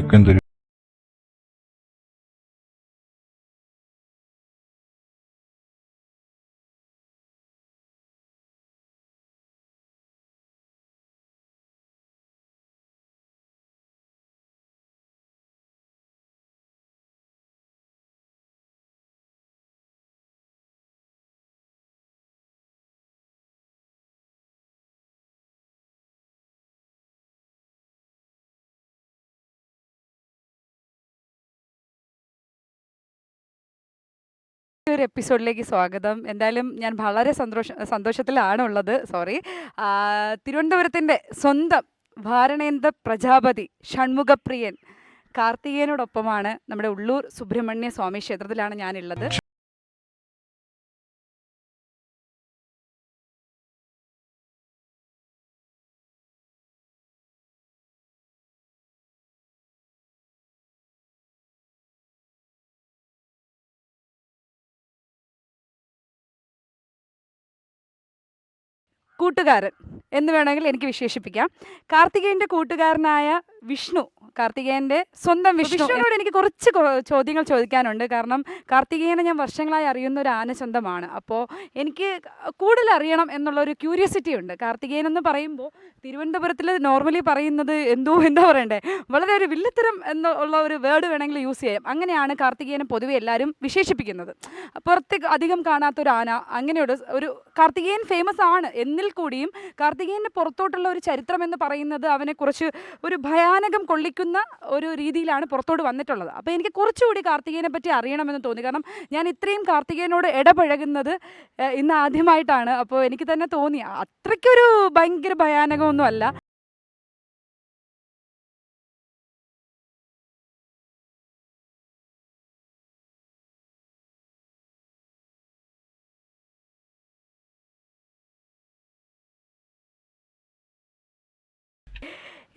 так Эндрю ഒരു എപ്പിസോഡിലേക്ക് സ്വാഗതം. എന്തായാലും ഞാൻ വളരെ സന്തോഷ സന്തോഷത്തിലാണ് ഉള്ളത് സോറി തിരുവനന്തപുരത്തിന്റെ സ്വന്തം ഭാരണേന്ദ്ര പ്രജാപതി ഷൺമുഖപ്രിയൻ കാർത്തികേയനോടൊപ്പമാണ് നമ്മുടെ ഉള്ളൂർ സുബ്രഹ്മണ്യ സ്വാമി ക്ഷേത്രത്തിലാണ് ഞാനുള്ളത്. കൂട്ടുകാരൻ എന്ന് വേണമെങ്കിൽ എനിക്ക് വിശേഷിപ്പിക്കാം. കാർത്തികേയന്റെ കൂട്ടുകാരനായ വിഷ്ണു കാർത്തികേയന്റെ സ്വന്തം വിഷ്ണുവിനോട് എനിക്ക് കുറച്ച് ചോദ്യങ്ങൾ ചോദിക്കാനുണ്ട്. കാരണം കാർത്തികേയനെ ഞാൻ വർഷങ്ങളായി അറിയുന്ന ഒരു ആന സ്വന്തമാണ്. അപ്പോൾ എനിക്ക് കൂടുതൽ അറിയണം എന്നുള്ള ഒരു ക്യൂരിയോസിറ്റി ഉണ്ട്. കാർത്തികേയൻ എന്ന് പറയുമ്പോൾ തിരുവനന്തപുരത്തിൽ നോർമലി പറയുന്നത് എന്തോ എന്താ പറയണ്ടേ? വളരെ ഒരു വില്ലത്തരം എന്നുള്ള ഒരു വേർഡ് വേണമെങ്കിൽ യൂസ് ചെയ്യാം. അങ്ങനെയാണ് കാർത്തികേയനെ പൊതുവെ എല്ലാവരും വിശേഷിപ്പിക്കുന്നത്. പുറത്തേക്ക് അധികം കാണാത്ത ഒരു ആന അങ്ങനെയൊരു ഒരു കാർത്തികേയൻ ഫേമസ് ആണ്. എന്നിൽ കൂടിയും കാർത്തികേയന്റെ പുറത്തോട്ടുള്ള ഒരു ചരിത്രം എന്ന് പറയുന്നത് അവനെ കുറച്ച് ഒരു ഭയാനകം കൊള്ളിക്കുന്ന ഒരു രീതിയിലാണ് പുറത്തോട്ട് വന്നിട്ടുള്ളത്. അപ്പോൾ എനിക്ക് കുറച്ചുകൂടി കാർത്തികേയനെ പറ്റി അറിയണമെന്ന് തോന്നി. കാരണം ഞാൻ ഇത്രയും കാർത്തികേനോട് ഇടപഴകുന്നത് ഇന്ന് ആദ്യമായിട്ടാണ്. അപ്പോൾ എനിക്ക് തന്നെ തോന്നി. അത്രയ്ക്കൊരു ഭയങ്കര ഭയാനകമൊന്നും അല്ല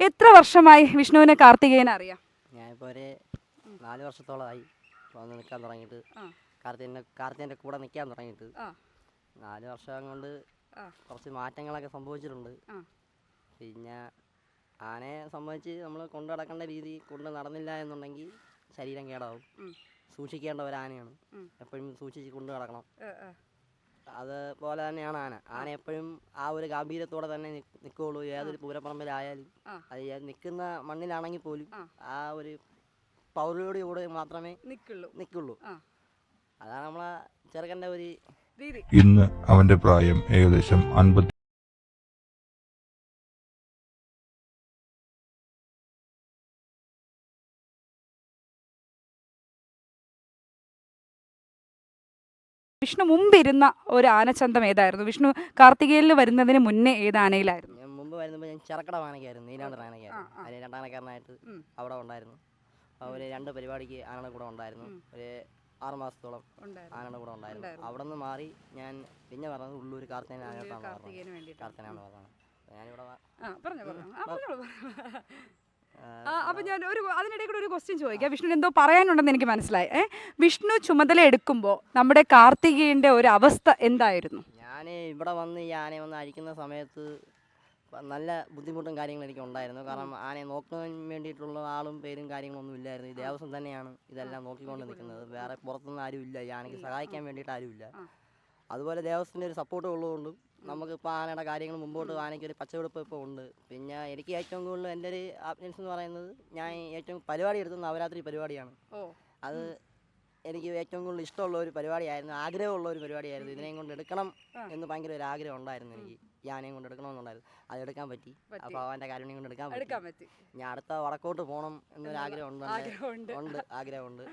എത്ര വർഷമായി വിഷ്ണുവിനെ കാർത്തികേയനെ അറിയാം? ഞാനിപ്പോൾ ഒരു നാല് വർഷത്തോളമായി വന്ന് നിൽക്കാൻ തുടങ്ങിയിട്ട്. കാർത്തികന്റെ കാർത്തികന്റെ കൂടെ നിൽക്കാൻ തുടങ്ങിയിട്ട്. നാല് വർഷം കൊണ്ട് കുറച്ച് മാറ്റങ്ങളൊക്കെ സംഭവിച്ചിട്ടുണ്ട്. പിന്നെ ആനയെ സംബന്ധിച്ച് നമ്മൾ കൊണ്ടു നടക്കേണ്ട രീതി കൊണ്ട് നടന്നില്ല എന്നുണ്ടെങ്കിൽ ശരീരം കേടാവും. സൂക്ഷിക്കേണ്ട ഒരു ആനയാണ് എപ്പോഴും സൂക്ഷിച്ച് കൊണ്ടു നടക്കണം. അതുപോലെ തന്നെയാണ് ആന. ആന എപ്പോഴും ആ ഒരു ഗാംഭീര്യത്തോടെ തന്നെ നിൽക്കുകയുള്ളൂ ഏതൊരു പൂരപ്പറമ്പിലായാലും. അത് നിൽക്കുന്ന മണ്ണിലാണെങ്കിൽ പോലും ആ. ആ ഒരു പൗരയോടുകൂടെ മാത്രമേ നിക്കുള്ളൂ. നിൽക്കുള്ളൂ അതാണ് നമ്മളെ ചെറുക്കന്റെ ഒരു ഇന്ന് അവന്റെ പ്രായം ഏകദേശം അൻപത്തി വിഷ്ണു മുമ്പിരുന്ന ഒരു ആനച്ചന്തം ഏതായിരുന്നു? വിഷ്ണു കാർത്തികേയനിൽ വരുന്നതിന് മുന്നേ ഏത് ആനയിലായിരുന്നു? ഞാൻ മുമ്പ് വരുമ്പോൾ ഞാൻ ചെറുക്കട ആനയ്ക്കായിരുന്നു നീലാണ്ടർ ആനയ്ക്കായിരുന്നു ആ, ആ. അതിന് രണ്ടാനക്കാരനായിട്ട് അവിടെ ഉണ്ടായിരുന്നു. ഒരു രണ്ട് പരിപാടിക്ക് ആനയുടെ കൂടെ ഉണ്ടായിരുന്നു. ഒരു ആറ് മാസത്തോളം ആനയുടെ കൂടെ ഉണ്ടായിരുന്നു. അവിടെ നിന്ന് മാറി ഞാൻ പിന്നെ പറഞ്ഞത് ഉള്ളൂർ കാർത്തേന ആനട്ടാണ് പറഞ്ഞത് ഞാനിവിടെ അപ്പൊ ഞാൻ ഒരു അതിനിടയിൽ കൂടെ ഒരു ക്വസ്റ്റ്യൻ ചോദിക്കാം. വിഷ്ണു എന്തോ പറയാനുണ്ടെന്ന് എനിക്ക് മനസ്സിലായി. ഏ? വിഷ്ണു ചുമതല എടുക്കുമ്പോൾ നമ്മുടെ കാർത്തികേയന്റെ ഒരു അവസ്ഥ എന്തായിരുന്നു? ഞാൻ ഇവിടെ വന്ന് ഈ ആനയെ വന്ന് അഴിക്കുന്ന സമയത്ത് നല്ല ബുദ്ധിമുട്ടും കാര്യങ്ങളും എനിക്ക് ഉണ്ടായിരുന്നു. കാരണം ആനയെ നോക്കാൻ വേണ്ടിയിട്ടുള്ള ആളും പേരും കാര്യങ്ങളൊന്നും ഇല്ലായിരുന്നു. ഈ ദേവസ്വം തന്നെയാണ് ഇതെല്ലാം നോക്കിക്കൊണ്ട് നിൽക്കുന്നത്. വേറെ പുറത്തുനിന്ന് ആരും ഇല്ല ഈ ആനയ്ക്ക് സഹായിക്കാൻ വേണ്ടിയിട്ട് ആരുമില്ല. അതുപോലെ ദേവസ്വത്തിന്റെ ഒരു സപ്പോർട്ട് ഉള്ളതുകൊണ്ടും നമുക്കിപ്പോൾ ആനയുടെ കാര്യങ്ങൾ മുമ്പോട്ട് ആനയ്ക്ക് ഒരു പച്ചവെടുപ്പ് ഇപ്പോൾ ഉണ്ട്. പിന്നെ എനിക്ക് ഏറ്റവും കൂടുതൽ എന്റെ ഒരു ആപ്നൻസ് എന്ന് പറയുന്നത് ഞാൻ ഏറ്റവും പരിപാടി എടുത്തത് നവരാത്രി പരിപാടിയാണ്. അത് എനിക്ക് ഏറ്റവും കൂടുതൽ ഇഷ്ടമുള്ള ഒരു പരിപാടിയായിരുന്നു ആഗ്രഹമുള്ള ഒരു പരിപാടിയായിരുന്നു. ഇതിനെയും കൊണ്ട് എടുക്കണം എന്ന് ഭയങ്കര ഒരു ആഗ്രഹം ഉണ്ടായിരുന്നു എനിക്ക്. ഈ ആനയും കൊണ്ട് എടുക്കണമെന്നുണ്ടായിരുന്നു അത് എടുക്കാൻ പറ്റി. അപ്പൊ അപ്പോൾ അവന്റെ കാര്യം കൊണ്ട് എടുക്കാൻ പറ്റി. ഞാൻ അടുത്ത വടക്കോട്ട് പോകണം എന്നൊരു ആഗ്രഹം ഉണ്ട്. ഉണ്ട്. ആഗ്രഹമുണ്ട്.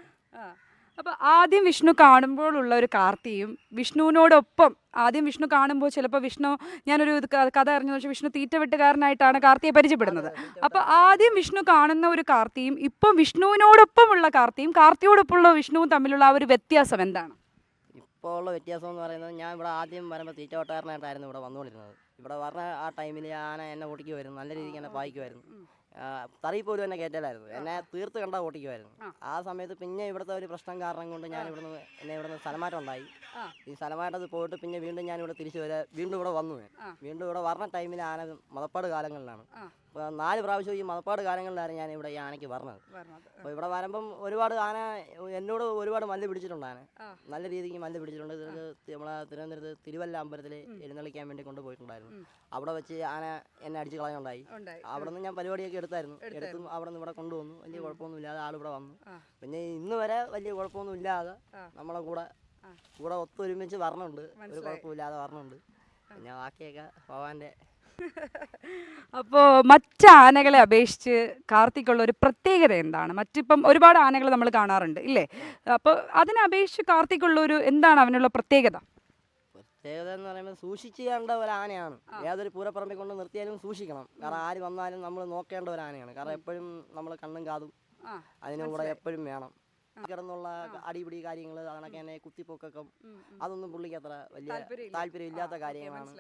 ആ. അപ്പൊ ആദ്യം വിഷ്ണു കാണുമ്പോഴുള്ള ഒരു കാർത്തിയും വിഷ്ണുവിനോടൊപ്പം ആദ്യം വിഷ്ണു കാണുമ്പോൾ ചിലപ്പോൾ വിഷ്ണു ഞാനൊരു കഥ അറിഞ്ഞു വെച്ചാൽ വിഷ്ണു തീറ്റ വെട്ടുകാരനായിട്ടാണ് കാർത്തിയെ പരിചയപ്പെടുന്നത്. അപ്പൊ ആദ്യം വിഷ്ണു കാണുന്ന ഒരു കാർത്തിയും ഇപ്പം വിഷ്ണുവിനോടൊപ്പമുള്ള കാർത്തിയും കാർത്തിയോടൊപ്പമുള്ള വിഷ്ണുവും തമ്മിലുള്ള ആ ഒരു വ്യത്യാസം എന്താണ്? ഇപ്പോൾ ഉള്ള വ്യത്യാസം എന്ന് പറയുന്നത് ഞാൻ ഇവിടെ ആദ്യം വരുമ്പോൾ തീറ്റ വട്ടാരനായിട്ടായിരുന്നു ഇവിടെ വന്നുകൊണ്ടിരുന്നത്. ഇവിടെ വരുന്ന ആ ടൈമിൽ ആന എന്നെ ഓടിക്കുമായിരുന്നു നല്ല രീതിക്ക് എന്നെ പായിക്കുമായിരുന്നു തറി പോലും എന്നെ കയറ്റലായിരുന്നു എന്നെ തീർത്ത് കണ്ട ഓട്ടിക്കുമായിരുന്നു ആ. സമയത്ത് പിന്നെ ഇവിടുത്തെ ഒരു പ്രശ്നം കാരണം കൊണ്ട് ഞാൻ ഇവിടുന്ന് എന്നെ ഇവിടുന്ന് സ്ഥലമാറ്റം ഉണ്ടായി ഈ സ്ഥലമാറ്റത്ത് പോയിട്ട് പിന്നെ വീണ്ടും ഞാൻ ഇവിടെ തിരിച്ചു വരാ വീണ്ടും ഇവിടെ വന്നു വീണ്ടും ഇവിടെ വരുന്ന ടൈമിൽ ആന മതപ്പാട് കാലങ്ങളിലാണ്. നാല് പ്രാവശ്യം ഈ മതപ്പാട് കാലങ്ങളിലാണ് ഞാൻ ഇവിടെ ഈ ആനയ്ക്ക് പറഞ്ഞത് അപ്പോൾ ഇവിടെ വരുമ്പം ഒരുപാട് ആന എന്നോട് ഒരുപാട് മല്ല് പിടിച്ചിട്ടുണ്ട് ആന. നല്ല രീതിക്ക് മല്ല് പിടിച്ചിട്ടുണ്ട്. നമ്മളെ തിരുവനന്തപുരത്ത് തിരുവല്ല അമ്പലത്തിൽ എഴുന്നള്ളിക്കാൻ വേണ്ടി കൊണ്ടുപോയിട്ടുണ്ടായിരുന്നു. അവിടെ വെച്ച് ആന എന്നെ അടിച്ച് കളയുണ്ടായി അവിടെ നിന്ന് ഞാൻ പരിപാടിയൊക്കെ എടുത്തായിരുന്നു. എടുത്തും അവിടെ നിന്ന് ഇവിടെ കൊണ്ടുവന്നു. വലിയ കുഴപ്പമൊന്നും ഇല്ലാതെ ആൾ ഇവിടെ വന്നു. പിന്നെ ഇന്ന് വരെ വലിയ കുഴപ്പമൊന്നും ഇല്ലാതെ. നമ്മളെ കൂടെ കൂടെ ഒത്തൊരുമിച്ച് വരണുണ്ട്. ഒരു. കുഴപ്പമില്ലാതെ വരണുണ്ട്. പിന്നെ ബാക്കിയൊക്കെ ഭഗവാന്റെ അപ്പോൾ മറ്റ് ആനകളെ അപേക്ഷിച്ച് കാർത്തിക്കുള്ള ഒരു പ്രത്യേകത എന്താണ്? മറ്റിപ്പം ഒരുപാട് ആനകൾ നമ്മൾ കാണാറുണ്ട് ഇല്ലേ? അപ്പോൾ അതിനെ അപേക്ഷിച്ച് കാർത്തിക്കുള്ള ഒരു എന്താണ് അവനുള്ള പ്രത്യേകത? പ്രത്യേകത എന്ന് പറയുമ്പോൾ സൂക്ഷിച്ചു ചെയ്യേണ്ട ഒരു ആനയാണ് ഏതൊരു പൂരപ്പറമ്പിൽ കൊണ്ട് നിർത്തിയാലും സൂക്ഷിക്കണം. കാരണം ആര് വന്നാലും നമ്മൾ നോക്കേണ്ട ഒരു ആനയാണ് കാരണം എപ്പോഴും നമ്മൾ കണ്ണും കാതും അതിന് കൂടെ എപ്പോഴും വേണം. കിടന്നുള്ള അടിപിടി കാര്യങ്ങൾ അതിനൊക്കെ തന്നെ കുത്തിപ്പൊക്കം അതൊന്നും പുള്ളിക്ക് അത്ര വലിയ. താല്പര്യം ഇല്ലാത്ത കാര്യങ്ങളാണ്.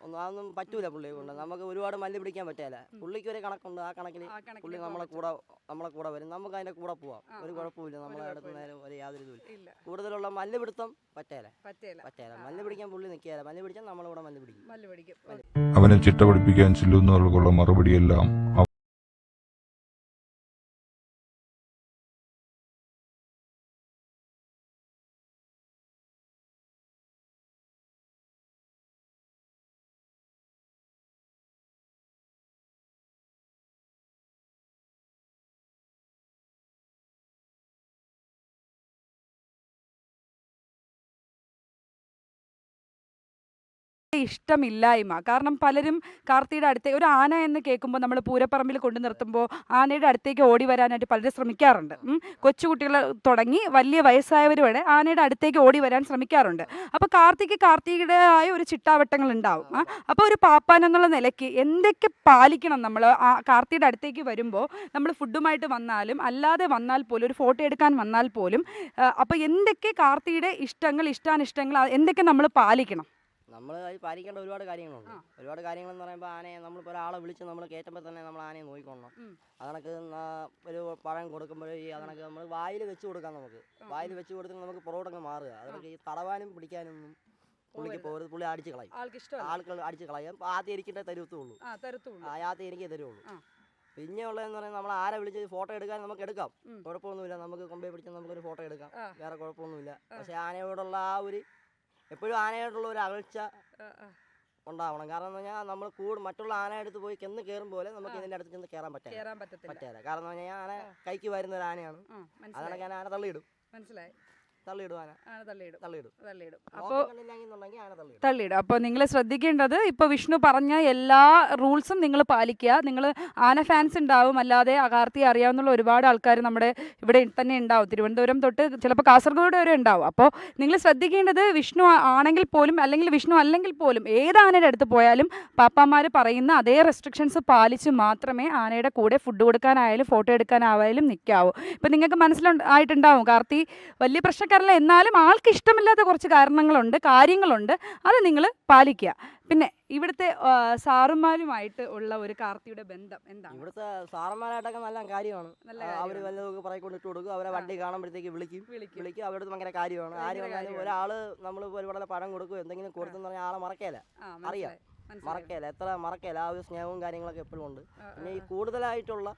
ഒന്നും അതൊന്നും പറ്റൂല പുള്ളിയെ കൊണ്ട്. നമുക്ക് ഒരുപാട് മല്ല് പിടിക്കാൻ പറ്റില്ല പുള്ളിക്ക് ഒരു കണക്കുണ്ട്. ആ കണക്കിൽ പുള്ളി നമ്മളെ കൂടെ നമ്മളെ കൂടെ വരും. നമുക്ക് അതിന്റെ കൂടെ പോവാം. ഒരു. കുഴപ്പമില്ല. നമ്മളെ അടുത്ത് നേരം ഒരു യാതൊരു ഇതുമില്ല. ഇല്ല. കൂടുതലുള്ള മല്ല് പിടുത്തം പറ്റേല. പറ്റേല. മല്ല് പിടിക്കാൻ പുള്ളി നിക്കാല. മല്ല് പിടിച്ചാൽ നമ്മളിവിടെ മല്ല് പിടിക്കും. മല്ല് പിടിക്കും. അവനെ ചിട്ട പഠിപ്പിക്കാൻ ചെല്ലുന്നവർക്കുള്ള മറുപടിയെല്ലാം ഇഷ്ടമില്ലായ്മ. കാരണം പലരും കാർത്തിയുടെ അടുത്തേക്ക് ഒരു ആന എന്ന് കേൾക്കുമ്പോൾ നമ്മൾ പൂരപ്പറമ്പിൽ കൊണ്ടു നിർത്തുമ്പോൾ ആനയുടെ അടുത്തേക്ക് ഓടി വരാനായിട്ട് പലരും ശ്രമിക്കാറുണ്ട്. കൊച്ചുകുട്ടികൾ തുടങ്ങി വലിയ വയസ്സായവർ വരെ ആനയുടെ അടുത്തേക്ക് ഓടി വരാൻ ശ്രമിക്കാറുണ്ട്. അപ്പോൾ കാർത്തിക്ക് കാർത്തികയുടേതായ ഒരു ചിട്ടാവട്ടങ്ങൾ ഉണ്ടാവും. അപ്പോൾ ഒരു പാപ്പാൻ എന്നുള്ള നിലയ്ക്ക് എന്തൊക്കെ പാലിക്കണം നമ്മൾ? കാർത്തിയുടെ അടുത്തേക്ക് വരുമ്പോൾ നമ്മൾ ഫുഡുമായിട്ട് വന്നാലും അല്ലാതെ വന്നാൽ പോലും ഒരു ഫോട്ടോ എടുക്കാൻ വന്നാൽ പോലും അപ്പോൾ എന്തൊക്കെ കാർത്തിയുടെ ഇഷ്ടങ്ങൾ ഇഷ്ടാനിഷ്ടങ്ങൾ എന്തൊക്കെ നമ്മൾ പാലിക്കണം? നമ്മൾ അതിൽ പാലിക്കേണ്ട ഒരുപാട് കാര്യങ്ങളുണ്ട്. ഒരുപാട് കാര്യങ്ങൾ എന്ന് പറയുമ്പോൾ ആനയെ നമ്മളിപ്പോൾ ഒരാളെ വിളിച്ച് നമ്മൾ കയറ്റുമ്പോൾ തന്നെ നമ്മൾ ആനയെ നോക്കിക്കൊള്ളണം. അതണക്ക് ഒരു പഴം കൊടുക്കുമ്പോൾ ഈ അതണക്ക് നമ്മൾ വായിൽ വെച്ച് കൊടുക്കാം നമുക്ക്. വായിൽ വെച്ച് കൊടുത്ത് നമുക്ക് പുറകോട്ടങ്ങ് മാറുക. അതണക്ക് ഈ തടവാനും പിടിക്കാനൊന്നും പുള്ളിക്ക് പോകരുത് പുള്ളി അടിച്ച് കളയും. ആൾക്ക് അടിച്ച് കളയും. ആദ്യം എനിക്കിട്ടേ തരുത്തുള്ളൂ. ആദ്യം എനിക്കേ തരുള്ളൂ. പിന്നെ ഉള്ളതെന്ന് പറയുന്നത് നമ്മൾ ആരെ വിളിച്ച് ഫോട്ടോ എടുക്കാൻ നമുക്ക് എടുക്കാം. കുഴപ്പമൊന്നുമില്ല. നമുക്ക് കൊമ്പേ പിടിച്ച് നമുക്കൊരു ഫോട്ടോ എടുക്കാം. വേറെ കുഴപ്പമൊന്നുമില്ല. പക്ഷേ ആനയോടുള്ള ആ ഒരു എപ്പോഴും ആനയായിട്ടുള്ള ഒരു അകൽച്ച. ഉണ്ടാവണം. കാരണം എന്ന് പറഞ്ഞാൽ നമ്മൾ കൂട് മറ്റുള്ള ആന അടുത്ത് പോയി ചെന്ന് കയറും പോലെ നമുക്ക്. ഇതിന്റെ അടുത്ത് ചെന്ന് കയറാൻ പറ്റില്ല പറ്റില്ല കാരണം എന്ന് പറഞ്ഞാൽ ആന കൈക്ക് വരുന്ന ഒരു ആനയാണ്. അതാണ് ഞാൻ ആന തള്ളിയിടും. മനസ്സിലായി. തള്ളിയിടും. അപ്പോൾ നിങ്ങൾ ശ്രദ്ധിക്കേണ്ടത് ഇപ്പോൾ വിഷ്ണു പറഞ്ഞ എല്ലാ റൂൾസും നിങ്ങൾ പാലിക്കുക. നിങ്ങൾ ആന ഫാൻസ് ഉണ്ടാവും. അല്ലാതെ അകാർത്തി അറിയാവുന്ന ഒരുപാട് ആൾക്കാർ നമ്മുടെ ഇവിടെ തന്നെ ഉണ്ടാവും. തിരുവനന്തപുരം തൊട്ട് ചിലപ്പോൾ കാസർഗോഡ് വരെ ഉണ്ടാവും. അപ്പോൾ നിങ്ങൾ ശ്രദ്ധിക്കേണ്ടത് വിഷ്ണു ആണെങ്കിൽ പോലും അല്ലെങ്കിൽ വിഷ്ണു അല്ലെങ്കിൽ പോലും ഏത് ആനയുടെ അടുത്ത് പോയാലും പാപ്പാമാർ പറയുന്ന അതേ റെസ്ട്രിക്ഷൻസ് പാലിച്ച് മാത്രമേ ആനയുടെ കൂടെ ഫുഡ് കൊടുക്കാനായാലും ഫോട്ടോ എടുക്കാനായാലും നിൽക്കാവൂ ഇപ്പം നിങ്ങൾക്ക് മനസ്സിലായിട്ടുണ്ടാവും കാർത്തി വലിയ പ്രശ്നക്കാരല്ല എന്നാലും ആൾക്ക് ഇഷ്ടമില്ലാത്ത കുറച്ച് കാരണങ്ങളുണ്ട് കാര്യങ്ങളുണ്ട്. അത് നിങ്ങൾ പാലിക്കുക. പിന്നെ ഇവിടുത്തെ സാറുമാരുമായിട്ട് ഉള്ള ഒരു കാർത്തിയുടെ ബന്ധം എന്താണ്? ഇവിടുത്തെ സാറന്മാരായിട്ടൊക്കെ നല്ല കാര്യമാണ്. അവർ അവർ. വല്ലതൊക്കെ പറയിക്കൊണ്ടിട്ട് കൊടുക്കും. അവരെ. വണ്ടി കാണുമ്പോഴത്തേക്ക് വിളിക്കും. വിളിക്കും. അവരുടെ ഭയങ്കര കാര്യമാണ്. ആര് വന്നാലും. ഒരാൾ നമ്മൾ ഒരുപാട് പഴം കൊടുക്കും. എന്തെങ്കിലും കൊടുത്തെന്ന് പറഞ്ഞാൽ ആളെ മറക്കേല. അറിയാം. മറക്കേല. എത്ര മറക്കേല. ആ ഒരു സ്നേഹവും കാര്യങ്ങളൊക്കെ എപ്പോഴും ഉണ്ട്. പിന്നെ ഈ കൂടുതലായിട്ടുള്ള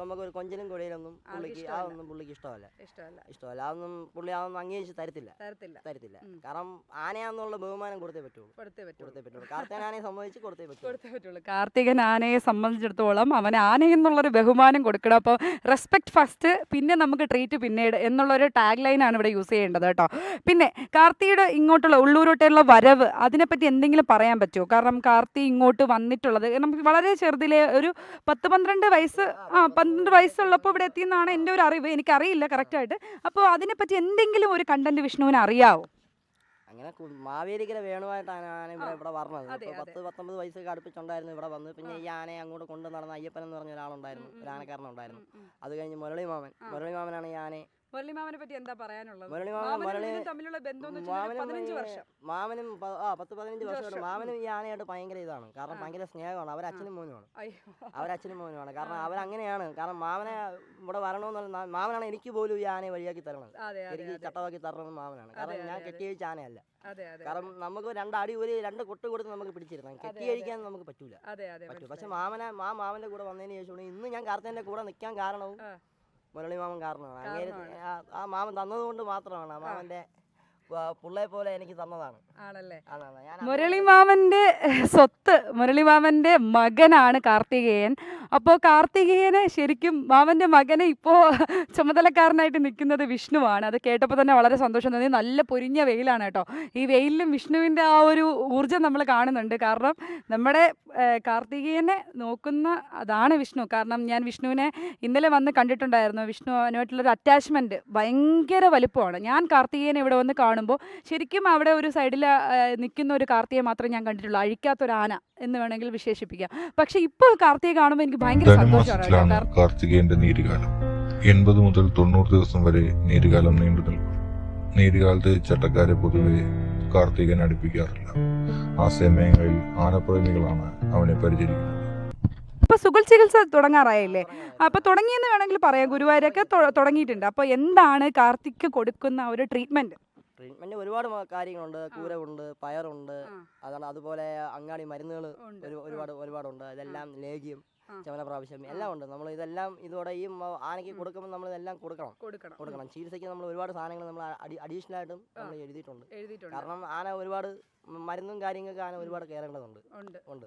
നമുക്കൊരു കൊഞ്ചലും കൊടിയിലൊന്നും പുള്ളിക്ക്. അതൊന്നും പുള്ളിക്ക് ഇഷ്ടമല്ല. ഇഷ്ടമല്ല. ഇഷ്ടമല്ല. അതൊന്നും പുള്ളി അതൊന്നും അംഗീകരിച്ച് തരത്തില്ല. തരത്തില്ല. തരത്തില്ല. കാരണം ആനയാന്നുള്ള ബഹുമാനം കൊടുത്തേ പറ്റുള്ളൂ. കൊടുത്തേ പറ്റുള്ളൂ. കാർത്തേൻ ആനയെ സംബന്ധിച്ച് കൊടുത്തേ പറ്റുള്ളൂ. കൊടുത്തേ പറ്റുള്ളൂ. കാർത്തികൻ ആനയെ സംബന്ധിച്ചിടത്തോളം അവൻ ആനയെന്നുള്ളൊരു ബഹുമാനം കൊടുക്കണം. അപ്പോൾ റെസ്പെക്ട് ഫസ്റ്റ് പിന്നെ നമുക്ക് ട്രീറ്റ് പിന്നീട് എന്നുള്ളൊരു ടാഗ് ലൈനാണ് ഇവിടെ യൂസ് ചെയ്യേണ്ടത് കേട്ടോ. പിന്നെ കാർത്തിയുടെ ഇങ്ങോട്ടുള്ള ഉള്ളൂരോട്ടുള്ള വരവ് അതിനെപ്പറ്റി എന്തെങ്കിലും പറയാൻ പറ്റുമോ? കാരണം കാർത്തി ഇങ്ങോട്ട് വന്നിട്ടുള്ളത് നമുക്ക് വളരെ ചെറുതിലെ ഒരു പത്ത് പന്ത്രണ്ട് വയസ്സ് ആ പന്ത്രണ്ട് വയസ്സുള്ളപ്പോൾ ഇവിടെ എത്തിയെന്നാണ് എന്റെ ഒരു അറിവ് എനിക്കറിയില്ല കറക്റ്റായിട്ട് അപ്പോൾ അതിനെപ്പറ്റി എന്തെങ്കിലും ഒരു കണ്ടന്റ് വിഷ്ണുവിന് അറിയാവോ അങ്ങനെ മാവേലിക്കര വേണുമായിട്ടാണ് ആന ഇവിടെ. ഇവിടെ പറഞ്ഞത്. പത്ത് പത്തൊമ്പത് വയസ്സൊക്കെ അടുപ്പിച്ചുണ്ടായിരുന്നു ഇവിടെ വന്ന് പിന്നെ ഈ ആനയെ അങ്ങോട്ട് കൊണ്ടു നടന്ന അയ്യപ്പൻ എന്ന് പറഞ്ഞ ഒരാളുണ്ടായിരുന്നു ഒരു. ആനക്കാരനുണ്ടായിരുന്നു. അത് കഴിഞ്ഞ് മുരളി മാമൻ. മുരളി മാമനാണ് ഈ ആനയെ മുരളിമാമനെ പറ്റി എന്താ പറയാനുള്ളത്? തമ്മിലുള്ള ബന്ധം പതിനഞ്ച് വർഷം. മാമനും ആ പത്ത് പതിനഞ്ച് വർഷമായിട്ട് വർഷം. മാമനും ഈ ആനയായിട്ട് ഭയങ്കര ഇതാണ്. കാരണം. ഭയങ്കര സ്നേഹമാണ്. അവരച്ഛനും മോനുമാണ്. അവരച്ഛനും മോനുമാണ്. കാരണം. അവരങ്ങനെയാണ്. കാരണം മാമനെ ഇവിടെ വരണമെന്നുള്ള മാമനാണ് എനിക്ക് പോലും ഈ ആനയെ വഴിയാക്കി തരണത്. എനിക്ക് ചട്ടവാക്കി തരണമെന്ന് മാമനാണ്. കാരണം ഞാൻ അതെ, കെട്ടി കഴിച്ച ആനയല്ല കാരണം നമുക്ക് രണ്ടടി ഒരു രണ്ട് കൊട്ട് കൊടുത്ത് നമുക്ക് പിടിച്ചിരുന്നു. കെട്ടി അതെ. കഴിക്കാൻ നമുക്ക് പറ്റൂല. പറ്റും. പക്ഷെ. മാമനെ മാ മാമന്റെ കൂടെ വന്നതിന് ശേഷമാണ് ഇന്ന് ഞാൻ കാർത്തേന്റെ കൂടെ നിൽക്കാൻ കാരണവും. മുരളി മാമൻ കാരണമാണ്. അങ്ങനെ ആ- ആ മാമൻ തന്നതുകൊണ്ട് മാത്രമാണ് ആ മാമന്റെ പുള്ളയെ പോലെ എനിക്ക് തന്നതാണ്. ആണല്ലേ? മുരളി മാമന്റെ സ്വത്ത് മുരളി മാമന്റെ മകനാണ് കാർത്തികേയൻ. അപ്പോൾ കാർത്തികേയനെ ശരിക്കും മാമന്റെ മകനെ ഇപ്പോൾ ചുമതലക്കാരനായിട്ട് നിൽക്കുന്നത് വിഷ്ണുവാണ്. അത് കേട്ടപ്പോൾ തന്നെ വളരെ സന്തോഷം തോന്നി. നല്ല പൊരിഞ്ഞ വെയിലാണ് കേട്ടോ. ഈ വെയിലിലും വിഷ്ണുവിന്റെ ആ ഒരു ഊർജം നമ്മൾ കാണുന്നുണ്ട്. കാരണം നമ്മുടെ കാർത്തികേയനെ നോക്കുന്ന അതാണ് വിഷ്ണു. കാരണം ഞാൻ വിഷ്ണുവിനെ ഇന്നലെ വന്ന് കണ്ടിട്ടുണ്ടായിരുന്നു. വിഷ്ണു വിഷ്ണുവിനുമായിട്ടുള്ളൊരു അറ്റാച്ച്മെന്റ് ഭയങ്കര വലിപ്പമാണ്. ഞാൻ കാർത്തികേയനെ ഇവിടെ വന്ന് കാണുമ്പോൾ ശരിക്കും അവിടെ ഒരു സൈഡിൽ നിൽക്കുന്ന ഒരു കാർത്തിയെ മാത്രമേ ഞാൻ കണ്ടിട്ടുള്ളൂ. അഴിക്കാത്തൊരു ആന എന്ന് വേണമെങ്കിൽ വിശേഷിപ്പിക്കാം. പക്ഷെ ഇപ്പോൾ കാർത്തിയെ കാണുമ്പോൾ എനിക്ക് ഭയങ്കര സന്തോഷമാണ് കാർത്തികേയന്റെ നീരുകാലം. എൺപത് മുതൽ തൊണ്ണൂറ് ദിവസം വരെ നീരുകാലം നീണ്ടു നിൽക്കും. നീരുകാലത്ത് ചട്ടക്കാരെ പൊതുവെ കാർത്തികൻ അടുപ്പിക്കാറില്ല. ആ സമയങ്ങളിൽ ആനപ്രേമികളാണ് അവനെ പരിചരിക്കുന്നത്. ഇപ്പൊ സുഖ ചികിത്സ തുടങ്ങാറായില്ലേ? അപ്പൊ തുടങ്ങിയെന്ന് വേണമെങ്കിൽ പറയാം. ഗുരുവായൂരൊക്കെ തുടങ്ങിയിട്ടുണ്ട്. അപ്പൊ എന്താണ് കാർത്തിക്ക് കൊടുക്കുന്ന ഒരു ട്രീറ്റ്മെന്റ് ട്രീറ്റ്മെന്റ് ഒരുപാട് മ- കാര്യങ്ങളുണ്ട്. കൂരവുണ്ട് പയറുണ്ട് അതാണ് അതുപോലെ അങ്ങാടി മരുന്നുകൾ ഒരു ഒരുപാട് ഒരുപാടുണ്ട്. ഇതെല്ലാം ലേഖ്യം ചമന പ്രാവശ്യം എല്ലാം ഉണ്ട്. നമ്മൾ ഇതെല്ലാം ഇതോടെ ഈ മ- ആനയ്ക്ക് കൊടുക്കുമ്പോൾ നമ്മൾ ഇതെല്ലാം കൊടുക്കണം. കൊടുക്കണം. കൊടുക്കണം. ചികിത്സയ്ക്ക് നമ്മൾ ഒരുപാട് സാധനങ്ങൾ നമ്മൾ അഡീഷണൽ ആയിട്ടും നമ്മൾ എഴുതിയിട്ടുണ്ട്. എഴുതിയിട്ടുണ്ട്. കാരണം ആന ഒരുപാട് മ- മരുന്നും കാര്യങ്ങൾക്ക് ആന ഒരുപാട് കയറേണ്ടതുണ്ട് ഉണ്ട്. ഉണ്ട്.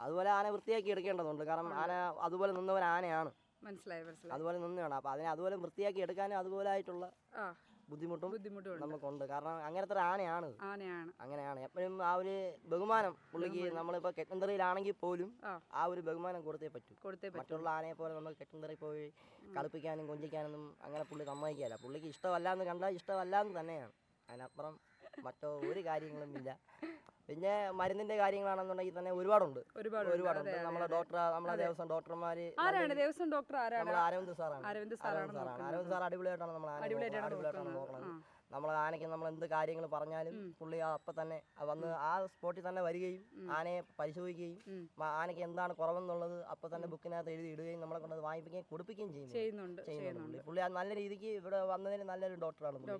അതുപോലെ ആന വൃത്തിയാക്കി എടുക്കേണ്ടതുണ്ട്. കാരണം ആന അതുപോലെ നിന്നവൻ ആനയാണ്. മനസ്സിലായി മനസ്സിലായി. അതുപോലെ നിന്നതാണ് അപ്പോൾ അതിനെ അതുപോലെ വൃത്തിയാക്കി എടുക്കാനും അതുപോലെ ആയിട്ടുള്ള ആ. ബുദ്ധിമുട്ടും ബുദ്ധിമുട്ടും നമുക്കുണ്ട്. കാരണം അങ്ങനത്തെ ഒരു ആനയാണ്. ആനയാണ്. അങ്ങനെയാണ്. എപ്പോഴും ആ ഒരു ബഹുമാനം പുള്ളിക്ക്. നമ്മളിപ്പോൾ കെട്ടന്തറയിലാണെങ്കിൽ പോലും ആ. ഒരു ബഹുമാനം കൊടുത്തേ പറ്റൂ. കൊടുത്തേ മറ്റുള്ള ആനയെ പോലെ നമ്മൾ കെട്ടന്തറയിൽ പോയി കളിപ്പിക്കാനും കൊഞ്ചിക്കാനൊന്നും അങ്ങനെ പുള്ളി സമ്മതിക്കുകയില്ല. പുള്ളിക്ക് ഇഷ്ടമല്ല എന്ന് കണ്ടാൽ ഇഷ്ടമല്ല എന്ന് തന്നെയാണ്. അതിനപ്പുറം മറ്റോ ഒരു കാര്യങ്ങളും ഇല്ല. പിന്നെ മരുന്നിന്റെ കാര്യങ്ങളാണെന്നുണ്ടെങ്കിൽ തന്നെ ഒരുപാടുണ്ട്. ഒരുപാട് ഒരുപാടുണ്ട്. നമ്മളെ ഡോക്ടർ നമ്മളെ ദേവസ്വം ഡോക്ടർമാര് ആരാണ്? ദേവസ്വം ഡോക്ടർ ആരാണ്? നമ്മളെ അരവിന്ദ് സാറാണ്. അരവിന്ദ് സാറാണ് അരവിന്ദ് സാർ അടിപൊളിയായിട്ടാണ് നമ്മൾ അടിപൊളിയായിട്ടാണ് നോക്കുന്നത്. നമ്മൾ ആനയ്ക്ക് നമ്മൾ എന്ത് കാര്യങ്ങൾ പറഞ്ഞാലും. പുള്ളി അപ്പൊ തന്നെ വന്ന് ആ സ്പോട്ടിൽ തന്നെ വരികയും. ആനയെ പരിശോധിക്കുകയും. ആനയ്ക്ക് എന്താണ് കുറവെന്നുള്ളത് അപ്പം തന്നെ ബുക്കിനകത്ത് എഴുതി ഇടുകയും നമ്മളെ കൊണ്ട് വാങ്ങിപ്പിക്കുകയും കൊടുപ്പിക്കുകയും ചെയ്യുന്നു ചെയ്യുന്നുണ്ട്. ചെയ്യുന്നുണ്ട് പുള്ളി. പുള്ളി നല്ല രീതിക്ക് ഇവിടെ വന്നതിന് നല്ലൊരു ഡോക്ടറാണ് പുള്ളി.